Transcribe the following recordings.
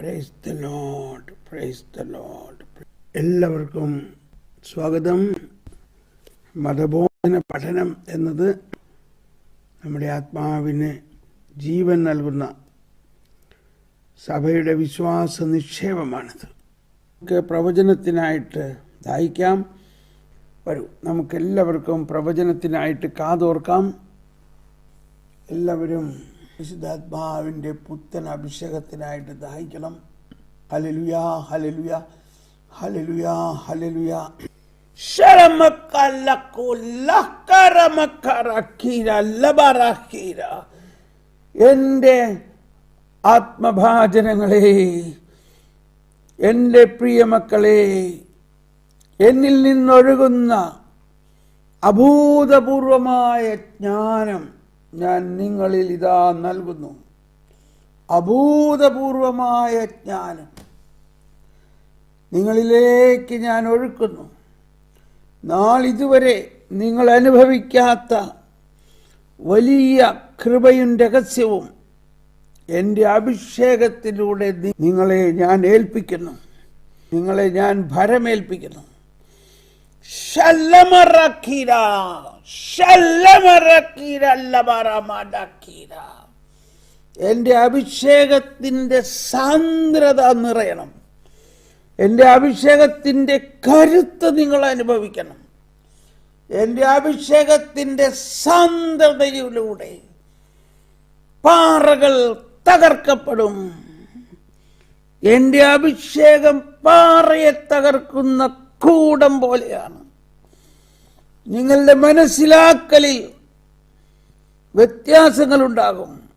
Praise the Lord praise the Lord എല്ലാവർക്കും സ്വാഗതം. മതബോധന പഠനം എന്നത് നമ്മുടെ ആത്മാവിന് ജീവൻ നൽകുന്ന സഭയുടെ വിശ്വാസ നിക്ഷേപമാണിത് നമുക്ക് പ്രവചനത്തിനായിട്ട് ദാഹിക്കാം. വരൂ നമുക്കെല്ലാവർക്കും പ്രവചനത്തിനായിട്ട് കാതോർക്കാം. എല്ലാവരും വിശുദ്ധാത്മാവിന്റെ പുത്തൻ അഭിഷേകത്തിനായിട്ട് ദാഹിക്കണം. ഹലലുയാ ഹലലുയാ ഹലലുയാ ഹലലുയാ എന്റെ ആത്മഭാചനങ്ങളെ എന്റെ പ്രിയമക്കളെ എന്നിൽ നിന്നൊഴുകുന്ന അഭൂതപൂർവമായ ജ്ഞാനം ഞാൻ നിങ്ങളിൽ ഇതാ നൽകുന്നു. അഭൂതപൂർവമായ ജ്ഞാനം നിങ്ങളിലേക്ക് ഞാൻ ഒഴുക്കുന്നു. നാളിതുവരെ നിങ്ങൾ അനുഭവിക്കാത്ത വലിയ കൃപയും രഹസ്യവും എന്റെ അഭിഷേകത്തിലൂടെ നിങ്ങളെ ഞാൻ ഏൽപ്പിക്കുന്നു. നിങ്ങളെ ഞാൻ ഭരമേൽപ്പിക്കുന്നു. ശല്ലമറക്കീര ശല്ലമറക്കീര അല്ലമറമടക്കീര എന്റെ അഭിഷേകത്തിന്റെ സാന്ദ്രത നിറയണം. എന്റെ അഭിഷേകത്തിന്റെ കരുത്ത് നിങ്ങൾ അനുഭവിക്കണം. എന്റെ അഭിഷേകത്തിന്റെ സാന്ദ്രതയിലൂടെ പാറകൾ തകർക്കപ്പെടും. എന്റെ അഭിഷേകം പാറയെ തകർക്കുന്ന കൂടം പോലെയാണ്. നിങ്ങളുടെ മനസ്സിലാക്കലിൽ വ്യത്യാസങ്ങളുണ്ടാകും.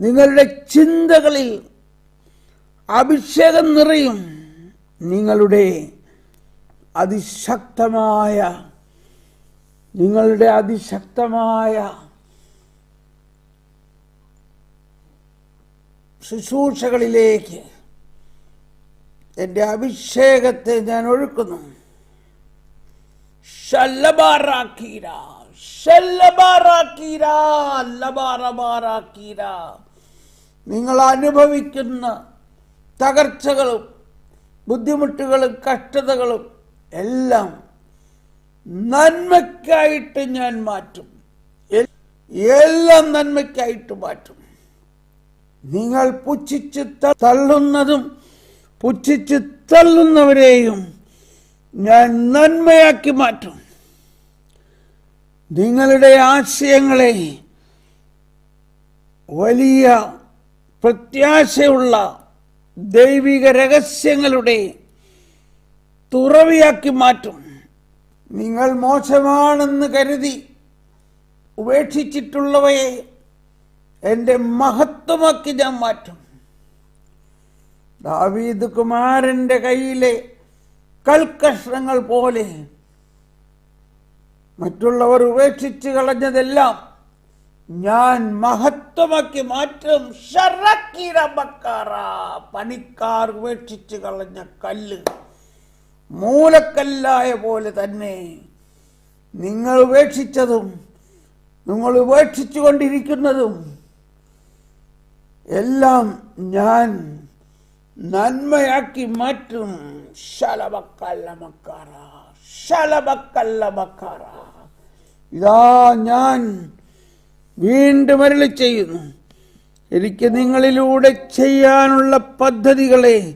നിങ്ങളുടെ ചിന്തകളിൽ അഭിഷേകം നിറയും. നിങ്ങളുടെ അതിശക്തമായ നിങ്ങളുടെ അതിശക്തമായ ശുശ്രൂഷകളിലേക്ക് എന്റെ അഭിഷേകത്തെ ഞാൻ ഒഴുക്കുന്നു. നിങ്ങൾ അനുഭവിക്കുന്ന തകർച്ചകളും ബുദ്ധിമുട്ടുകളും കഷ്ടതകളും എല്ലാം നന്മയ്ക്കായിട്ട് ഞാൻ മാറ്റും. എല്ലാം നന്മയ്ക്കായിട്ട് മാറ്റും. നിങ്ങൾ പുച്ഛിച്ച് തള്ളുന്നതും പുച്ഛിച്ച് തള്ളുന്നവരെയും ഞാൻ നന്മയാക്കി മാറ്റും. നിങ്ങളുടെ ആശയങ്ങളെ വലിയ പ്രത്യാശയുള്ള ദൈവിക രഹസ്യങ്ങളുടെ തുറവിയാക്കി മാറ്റും. നിങ്ങൾ മോശമാണെന്ന് കരുതി ഉപേക്ഷിച്ചിട്ടുള്ളവയെ എന്റെ മഹത്വമാക്കി ഞാൻ മാറ്റും. ദാവീദ് കുമാരന്റെ കയ്യിലെ കൽക്കഷ്ണങ്ങൾ പോലെ മറ്റുള്ളവർ ഉപേക്ഷിച്ച് കളഞ്ഞതെല്ലാം ഞാൻ മഹത്വമാക്കി മാറ്റും. പണിക്കാർ ഉപേക്ഷിച്ച് കളഞ്ഞ കല്ല് മൂലക്കല്ലായ പോലെ തന്നെ നിങ്ങൾ ഉപേക്ഷിച്ചതും നിങ്ങൾ ഉപേക്ഷിച്ചു കൊണ്ടിരിക്കുന്നതും എല്ലാം ഞാൻ നന്മയാക്കി മാറ്റും. ശലവക്കല്ല മക്കാറ ശലവക്കല്ല മക്കാറ ഇതാ ഞാൻ വീണ്ടും അരളി ചെയ്യുന്നു. എനിക്ക് നിങ്ങളിലൂടെ ചെയ്യാനുള്ള പദ്ധതികളെ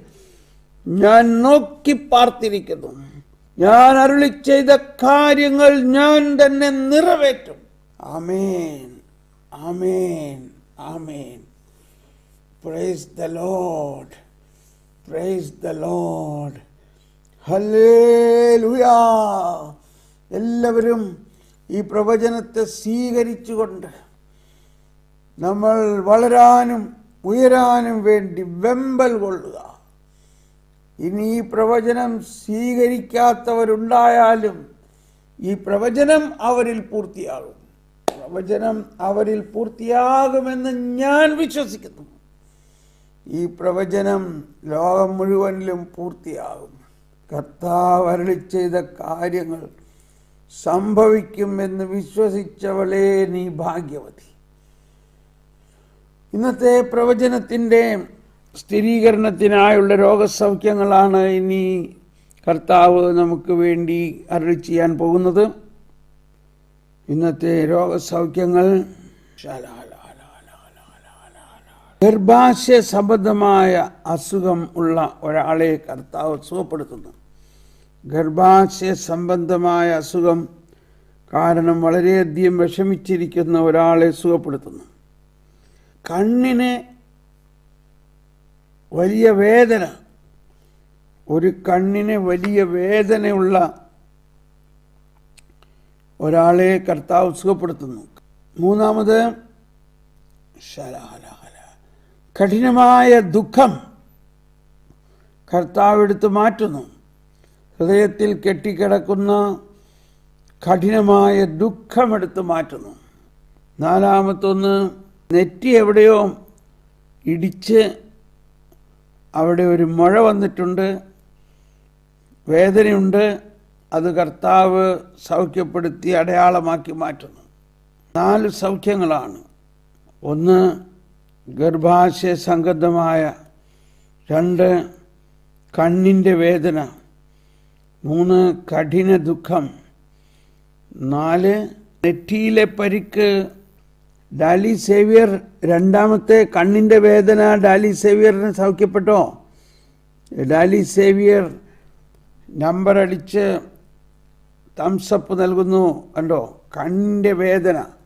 ഞാൻ നോക്കി പാർത്തിരിക്കുന്നു. ഞാൻ അരുളി ചെയ്ത കാര്യങ്ങൾ ഞാൻ തന്നെ നിറവേറ്റും. ആമേൻ. ആമേൻ. ആമേൻ. Praise the Lord praise the Lord hallelujah എല്ലാവരും ഈ പ്രവചനത്തെ സ്വീകരിച്ചുകൊണ്ട് നമ്മൾ വളരാനും ഉയരാനും വേണ്ടി വെമ്പൽ കൊള്ളുക. ഇനി ഈ പ്രവചനം സ്വീകരിക്കാത്തവരുണ്ടായാലും ഈ പ്രവചനം അവരിൽ പൂർത്തിയാകും. പ്രവചനം അവരിൽ പൂർത്തിയാകുമെന്ന് ഞാൻ വിശ്വസിക്കുന്നു. ഈ പ്രവചനം ലോകം മുഴുവനിലും പൂർത്തിയാകും. കർത്താവ് അരളി ചെയ്ത കാര്യങ്ങൾ സംഭവിക്കുമെന്ന് വിശ്വസിച്ചവളെ നീ ഭാഗ്യവതി. ഇന്നത്തെ പ്രവചനത്തിന്റെ സ്ഥിരീകരണത്തിനായുള്ള രോഗസൗഖ്യങ്ങളാണ് ഇനി കർത്താവ് നമുക്ക് വേണ്ടി അരളി ചെയ്യാൻ പോകുന്നത്. ഇന്നത്തെ രോഗസൗഖ്യങ്ങൾ ഗർഭാശയ സംബന്ധമായ അസുഖം ഉള്ള ഒരാളെ കർത്താവ് സുഖപ്പെടുത്തുന്നു ഗർഭാശയ സംബന്ധമായ അസുഖം കാരണം വളരെയധികം വിഷമിച്ചിരിക്കുന്ന ഒരാളെ സുഖപ്പെടുത്തുന്നു കണ്ണിന് വലിയ വേദന ഒരു കണ്ണിന് വലിയ വേദനയുള്ള ഒരാളെ കർത്താവ് സുഖപ്പെടുത്തുന്നു മൂന്നാമത് ശലാലാല കഠിനമായ ദുഃഖം കർത്താവ് എടുത്തു മാറ്റുന്നു. ഹൃദയത്തിൽ കെട്ടിക്കിടക്കുന്ന കഠിനമായ ദുഃഖം എടുത്തു മാറ്റുന്നു. നാലാമത്തൊന്ന് നെറ്റി എവിടെയോ ഇടിച്ച് അവിടെ ഒരു മഴ വന്നിട്ടുണ്ട്. വേദനയുണ്ട്. അത് കർത്താവ് സൗഖ്യപ്പെടുത്തി അടയാളമാക്കി മാറ്റുന്നു. നാല് സൗഖ്യങ്ങളാണ്. ഒന്ന് ഗർഭാശയ സംഗതമായ രണ്ട് കണ്ണിന്റെ വേദന മൂന്ന് കഠിന ദുഃഖം നാല് നെറ്റിയിലെ പരിക്ക് ഡാലി സേവിയർ രണ്ടാമത്തെ കണ്ണിന്റെ വേദന ഡാലി സേവിയറിന് സൗഖ്യപ്പെട്ടോ? ഡാലി സേവിയർ നമ്പർ അടിച്ച് തംസപ്പ് നൽകുന്നു. കണ്ടോ? കണ്ണിന്റെ വേദന.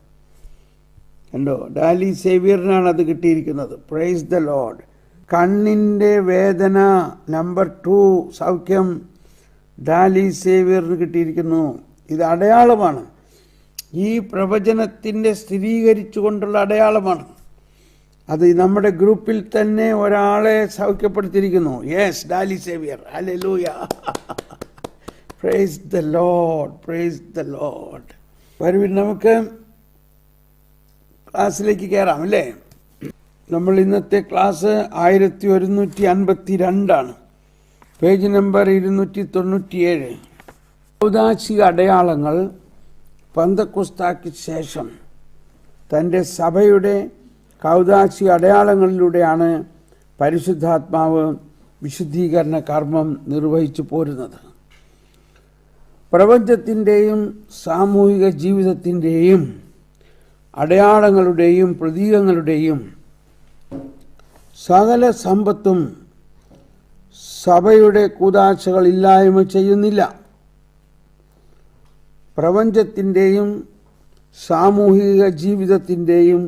കണ്ടോ ഡാലി സേവിയറിനാണ് അത് കിട്ടിയിരിക്കുന്നത്. പ്രൈസ് ദ ലോഡ് കണ്ണിന്റെ വേദന നമ്പർ ടു സൗഖ്യം ഡാലി സേവിയറിന് കിട്ടിയിരിക്കുന്നു. ഇത് അടയാളമാണ്. ഈ പ്രവചനത്തിന്റെ സ്ഥിരീകരിച്ചുകൊണ്ടുള്ള അടയാളമാണ്. അത് നമ്മുടെ ഗ്രൂപ്പിൽ തന്നെ ഒരാളെ സൗഖ്യപ്പെടുത്തിയിരിക്കുന്നു. Yes Dolly Xavier hallelujah praise the Lord praise the Lord വരുവിൻ നമുക്ക് ക്ലാസ്സിലേക്ക് കയറാം അല്ലേ? നമ്മൾ ഇന്നത്തെ ക്ലാസ് ആയിരത്തി ഒരുന്നൂറ്റി അൻപത്തി രണ്ടാണ് പേജ് നമ്പർ ഇരുന്നൂറ്റി തൊണ്ണൂറ്റിയേഴ് ഔദാശിക അടയാളങ്ങൾ പന്തക്കുസ്താക്ക് ശേഷം തന്റെ സഭയുടെ കൗദാശിക അടയാളങ്ങളിലൂടെയാണ് പരിശുദ്ധാത്മാവ് വിശുദ്ധീകരണ കർമ്മം നിർവഹിച്ചു പോരുന്നത്. പ്രപഞ്ചത്തിന്റെയും സാമൂഹിക ജീവിതത്തിന്റെയും അടയാളങ്ങളുടെയും പ്രതീകങ്ങളുടെയും സകല സമ്പത്തും സഭയുടെ കൂതാശകൾ ഇല്ലായ്മ ചെയ്യുന്നില്ല. പ്രപഞ്ചത്തിന്റെയും സാമൂഹിക ജീവിതത്തിന്റെയും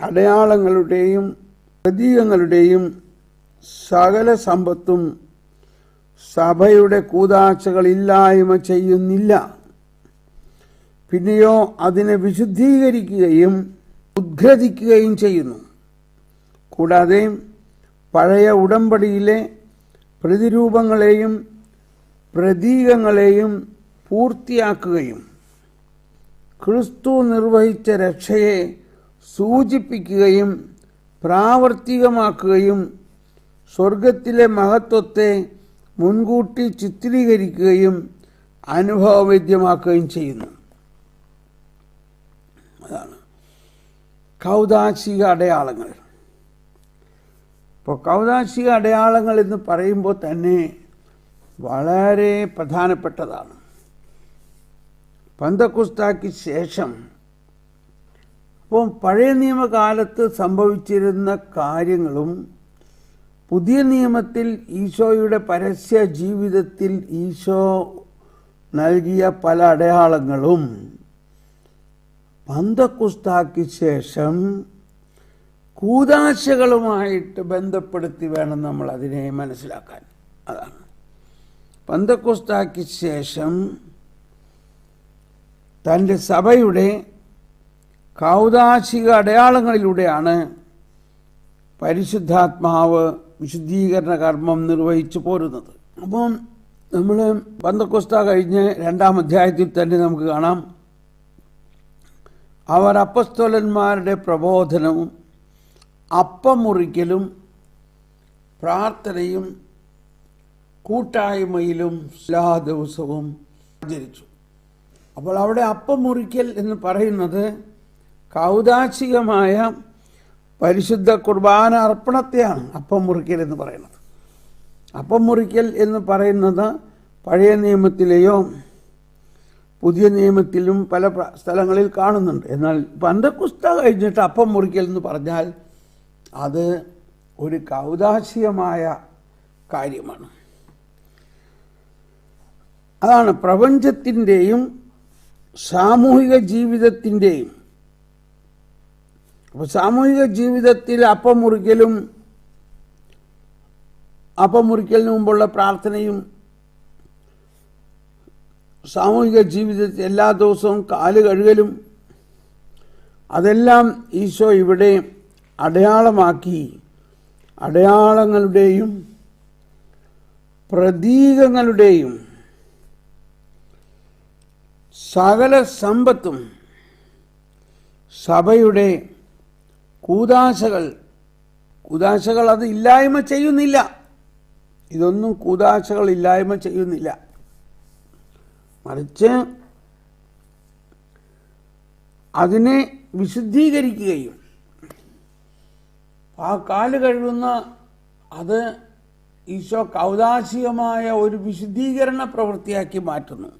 അടയാളങ്ങളുടെയും പ്രതീകങ്ങളുടെയും സകല സമ്പത്തും സഭയുടെ കൂതാശകൾ ഇല്ലായ്മ ചെയ്യുന്നില്ല. പിന്നെയോ അതിനെ വിശുദ്ധീകരിക്കുകയും ഉദ്ഘ്രതിക്കുകയും ചെയ്യുന്നു. കൂടാതെ പഴയ ഉടമ്പടിയിലെ പ്രതിരൂപങ്ങളെയും പ്രതീകങ്ങളെയും പൂർത്തിയാക്കുകയും ക്രിസ്തു നിർവഹിച്ച രക്ഷയെ സൂചിപ്പിക്കുകയും പ്രാവർത്തികമാക്കുകയും സ്വർഗത്തിലെ മഹത്വത്തെ മുൻകൂട്ടി ചിത്രീകരിക്കുകയും അനുഭവവേദ്യമാക്കുകയും ചെയ്യുന്നു. അതാണ്. കൗതാശിക അടയാളങ്ങൾ. ഇപ്പോൾ കൗതാശിക അടയാളങ്ങൾ എന്ന് പറയുമ്പോൾ തന്നെ വളരെ പ്രധാനപ്പെട്ടതാണ്. പന്തക്കുസ്താക്ക് ശേഷം അപ്പം പഴയ നിയമകാലത്ത് സംഭവിച്ചിരുന്ന കാര്യങ്ങളും പുതിയ നിയമത്തിൽ ഈശോയുടെ പരസ്യ ജീവിതത്തിൽ ഈശോ നൽകിയ പല അടയാളങ്ങളും പന്തക്കുസ്താക്ക് ശേഷം കൂതാശകളുമായിട്ട് ബന്ധപ്പെടുത്തി വേണം നമ്മൾ അതിനെ മനസ്സിലാക്കാൻ. അതാണ്. പന്തക്കുസ്താക്ക് ശേഷം തന്റെ സഭയുടെ കൗതാശിക അടയാളങ്ങളിലൂടെയാണ് പരിശുദ്ധാത്മാവ് വിശുദ്ധീകരണ കർമ്മം നിർവഹിച്ചു പോരുന്നത്. അപ്പം നമ്മൾ പന്തക്കുസ്ത കഴിഞ്ഞ് രണ്ടാം അധ്യായത്തിൽ തന്നെ നമുക്ക് കാണാം. അവർ അപ്പസ്തോലന്മാരുടെ പ്രബോധനവും അപ്പം മുറിക്കലും പ്രാർത്ഥനയും കൂട്ടായ്മയിലും എല്ലാ ദിവസവും ആചരിച്ചു. അപ്പോൾ അവിടെ അപ്പം മുറിക്കൽ എന്ന് പറയുന്നത് കൗതാശികമായ പരിശുദ്ധ കുർബാന അർപ്പണത്തെയാണ് അപ്പം മുറിക്കൽ എന്ന് പറയുന്നത്. അപ്പം മുറിക്കൽ എന്ന് പറയുന്നത് പഴയ നിയമത്തിലെയോ പുതിയ നിയമത്തിലും പല സ്ഥലങ്ങളിൽ കാണുന്നുണ്ട്. എന്നാൽ പന്തക്കുസ്ത കഴിഞ്ഞിട്ട് അപ്പം മുറിക്കൽ എന്ന് പറഞ്ഞാൽ അത് ഒരു കൗതാശികമായ കാര്യമാണ്. അതാണ് പ്രപഞ്ചത്തിന്റെയും സാമൂഹിക ജീവിതത്തിന്റെയും. അപ്പോൾ സാമൂഹിക ജീവിതത്തിൽ അപ്പം മുറിക്കലും അപ്പം മുറിക്കലിന് മുമ്പുള്ള പ്രാർത്ഥനയും സാമൂഹിക ജീവിതത്തിൽ എല്ലാ ദിവസവും കാൽ കഴുകലും അതെല്ലാം ഈശോ ഇവിടെ അടയാളമാക്കി അടയാളങ്ങളുടെയും പ്രതീകങ്ങളുടെയും സകല സമ്പത്തും സഭയുടെ കൂതാശകൾ കൂതാശകൾ അത് ഇല്ലായ്മ ചെയ്യുന്നില്ല. ഇതൊന്നും കൂതാശകൾ ഇല്ലായ്മ ചെയ്യുന്നില്ല. മറിച്ച് അതിനെ വിശുദ്ധീകരിക്കുകയും ആ കാൽ കഴുകുന്ന അത് ഈശോ കൗതാശികമായ ഒരു വിശുദ്ധീകരണ പ്രവൃത്തിയാക്കി മാറ്റുന്നു.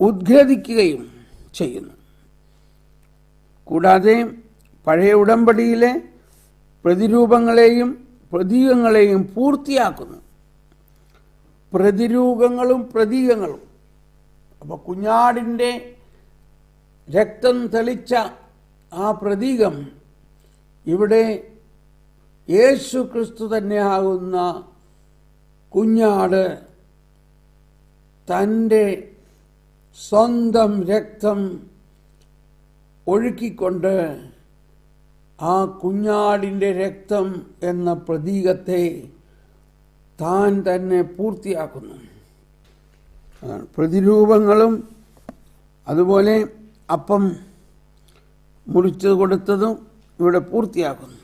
ഉദ്ഘേദിക്കുകയും ചെയ്യുന്നു. കൂടാതെ പഴയ ഉടമ്പടിയിലെ പ്രതിരൂപങ്ങളെയും പ്രതീകങ്ങളെയും പൂർത്തിയാക്കുന്നു. പ്രതിരൂപങ്ങളും പ്രതീകങ്ങളും. അപ്പോൾ കുഞ്ഞാടിന്റെ രക്തം തെളിച്ച ആ പ്രതീകം ഇവിടെ യേശു ക്രിസ്തു തന്നെയാകുന്ന കുഞ്ഞാട് തന്റെ സ്വന്തം രക്തം ഒഴുക്കിക്കൊണ്ട് ആ കുഞ്ഞാടിന്റെ രക്തം എന്ന പ്രതീകത്തെ താൻ തന്നെ പൂർത്തിയാക്കുന്നു. പ്രതിരൂപങ്ങളും അതുപോലെ അപ്പം മുറിച്ചു കൊടുത്തതും ഇവിടെ പൂർത്തിയാക്കുന്നു.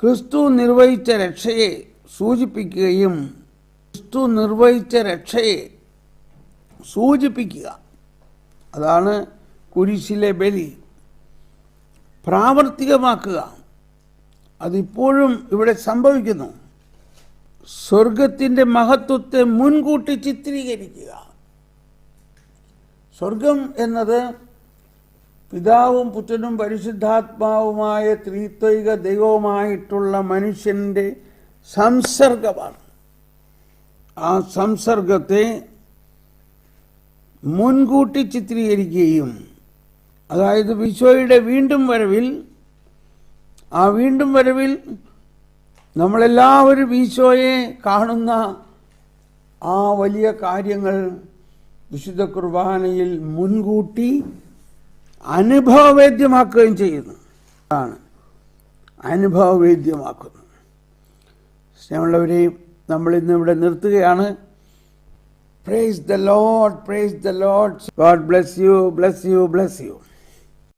ക്രിസ്തു നിർവഹിച്ച രക്ഷയെ സൂചിപ്പിക്കുകയും ക്രിസ്തു നിർവഹിച്ച രക്ഷയെ സൂചിപ്പിക്കുക. അതാണ് കുരിശിലെ ബലി. പ്രാവർത്തികമാക്കുക. അതിപ്പോഴും ഇവിടെ സംഭവിക്കുന്നു. സ്വർഗത്തിന്റെ മഹത്വത്തെ മുൻകൂട്ടി ചിത്രീകരിക്കുക. സ്വർഗം എന്നത് പിതാവും പുത്രനും പരിശുദ്ധാത്മാവുമായ ത്രിത്വൈക ദൈവവുമായിട്ടുള്ള മനുഷ്യന്റെ സംസർഗമാണ്. ആ സംസർഗത്തെ മുൻകൂട്ടി ചിത്രീകരിക്കുകയും അതായത് വിശ്വയുടെ വീണ്ടും വരവിൽ ആ വീണ്ടും വരവിൽ നമ്മളെല്ലാവരും ഈശോയെ കാണുന്ന ആ വലിയ കാര്യങ്ങൾ വിശുദ്ധ കുർബാനയിൽ മുൻകൂട്ടി അനുഭവവേദ്യമാക്കുകയും ചെയ്യുന്നു. ആണ്. അനുഭവവേദ്യമാക്കുന്നു. സ്നേഹമുള്ളവരെയും നമ്മൾ ഇന്ന് ഇവിടെ നിർത്തുകയാണ്. Praise the Lord praise the Lord God bless you bless you bless you